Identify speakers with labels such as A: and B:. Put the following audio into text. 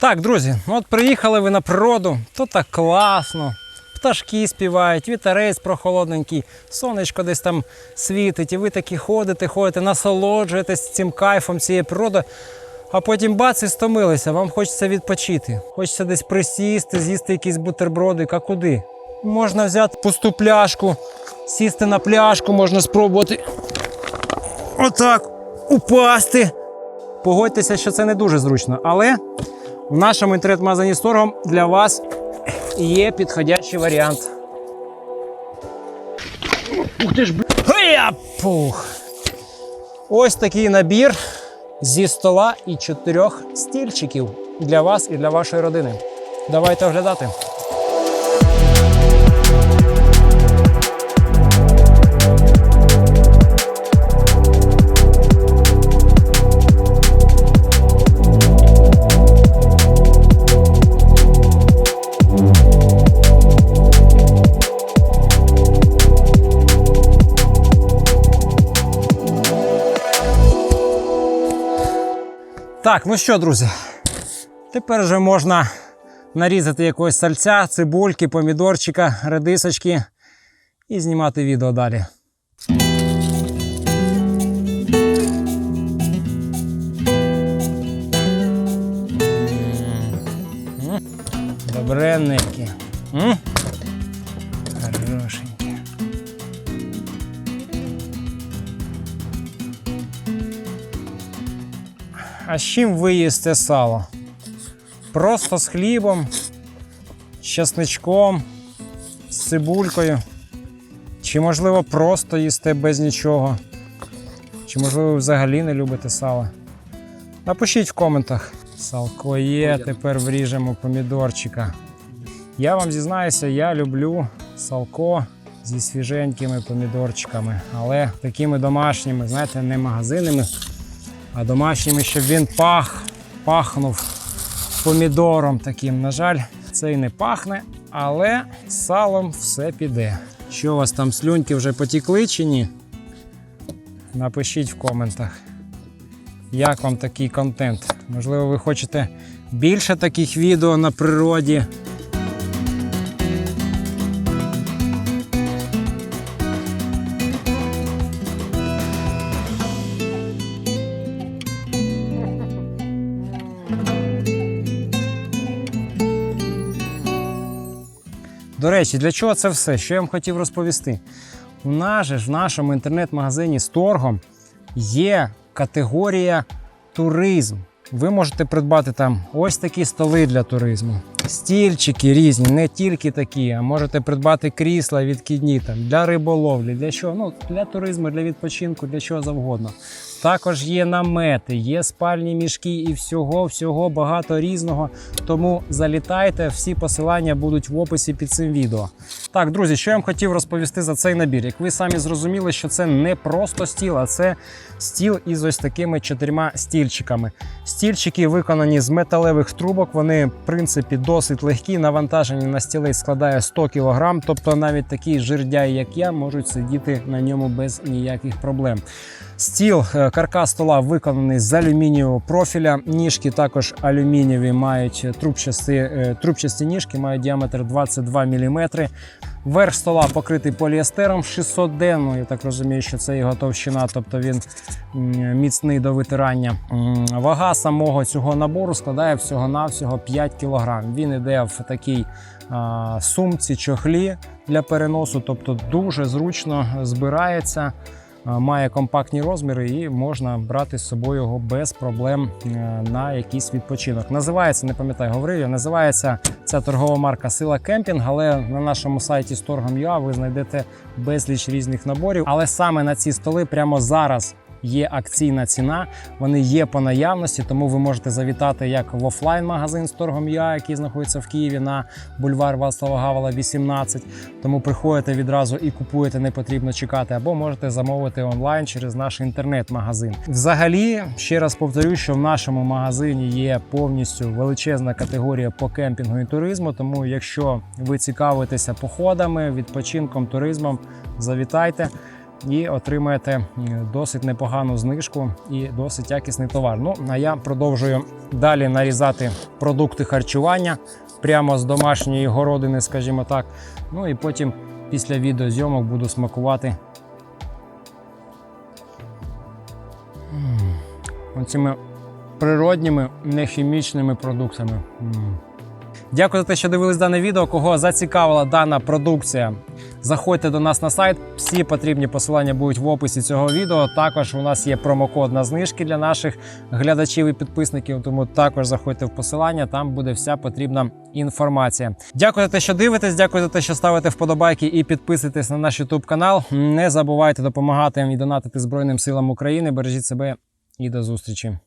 A: Так, друзі, от приїхали ви на природу, то так класно. Пташки співають, вітерець прохолодненький, сонечко десь там світить, і ви такі ходите, ходите, насолоджуєтесь цим кайфом цієї природи. А потім бац і стомилися, вам хочеться відпочити. Хочеться десь присісти, з'їсти якісь бутерброди, а куди? Можна взяти пусту пляшку, сісти на пляшку, можна спробувати. Отак, упасти. Погодьтеся, що це не дуже зручно, але в нашому інтернет-магазині з торгом для вас є підходящий варіант. Ух ти ж! Пух. Ось такий набір зі стола і чотирьох стільчиків для вас і для вашої родини. Давайте оглядати. Так, ну що, друзі, тепер вже можна нарізати якогось сальця, цибульки, помідорчика, редисочки і знімати відео далі. М, А з чим ви їсте сало? Просто з хлібом, з чесничком, з цибулькою. Чи, можливо, просто їсте без нічого? Чи, можливо, ви взагалі не любите сало? Напишіть в коментах. Салко є, тепер вріжемо помідорчика. Я вам зізнаюся, я люблю салко зі свіженькими помідорчиками, але такими домашніми, знаєте, не магазинними, а домашніми, щоб він пах, пахнув помідором таким. На жаль, це не пахне, але салом все піде. Що у вас там слюньки вже потікли чи ні? Напишіть в коментах, як вам такий контент. Можливо, ви хочете більше таких відео на природі. До речі, для чого це все? Що я вам хотів розповісти? У нас же ж в нашому інтернет-магазині з торгом є категорія туризм. Ви можете придбати там ось такі столи для туризму, стільчики різні, не тільки такі, а можете придбати крісла відкидні там для риболовлі, для чого? Ну, для туризму, для відпочинку, для чого завгодно. Також є намети, є спальні мішки і всього, всього багато різного. Тому залітайте, всі посилання будуть в описі під цим відео. Так, друзі, що я вам хотів розповісти за цей набір. Як ви самі зрозуміли, що це не просто стіл, а це стіл із ось такими чотирма стільчиками. Стільчики виконані з металевих трубок. Вони, в принципі, досить легкі. Навантаження на стілець складає 100 кг, тобто навіть такі жирдяї, як я, можуть сидіти на ньому без ніяких проблем. Стіл, е, каркас стола виконаний з алюмінієвого профіля. Ніжки також алюмінієві мають трубчасті, е, трубчасті ніжки, мають діаметр 22 мм. Верх стола покритий поліестером 600D, ну я так розумію, що це його товщина, тобто він міцний до витирання. Вага самого цього набору складає всього-навсього 5 кг. Він іде в такій сумці, чохлі для переносу, тобто дуже зручно збирається. А, Має компактні розміри і можна брати з собою його без проблем е, на якийсь відпочинок. Називається, не пам'ятаю, говорив я, називається ця торгова марка Сила Кемпінг, але на нашому сайті Storgom.ua ви знайдете безліч різних наборів. Але саме на ці столи прямо зараз. Є акційна ціна, вони є по наявності, тому ви можете завітати як в офлайн-магазин Storgom.ua, який знаходиться в Києві на бульвар Вацлава Гавала, 18. Тому приходите відразу і купуєте, не потрібно чекати, або можете замовити онлайн через наш інтернет-магазин. Взагалі, ще раз повторю, що в нашому магазині є повністю величезна категорія по кемпінгу і туризму. Тому, якщо ви цікавитеся походами, відпочинком, туризмом, завітайте. І отримаєте досить непогану знижку і досить якісний товар. Ну а я продовжую далі нарізати продукти харчування прямо з домашньої городини, скажімо так. Ну і потім після відеозйомок буду смакувати. М, Оцими природніми, нехімічними продуктами. Дякую за те, що дивились дане відео. Кого зацікавила дана продукція, заходьте до нас на сайт. Всі потрібні посилання будуть в описі цього відео. Також у нас є промокод на знижки для наших глядачів і підписників. Тому також заходьте в посилання, там буде вся потрібна інформація. Дякую за те, що дивитесь. Дякую за те, що ставите вподобайки і підписуєтесь на наш YouTube канал. Не забувайте допомагати і донатити Збройним силам України. Бережіть себе і до зустрічі.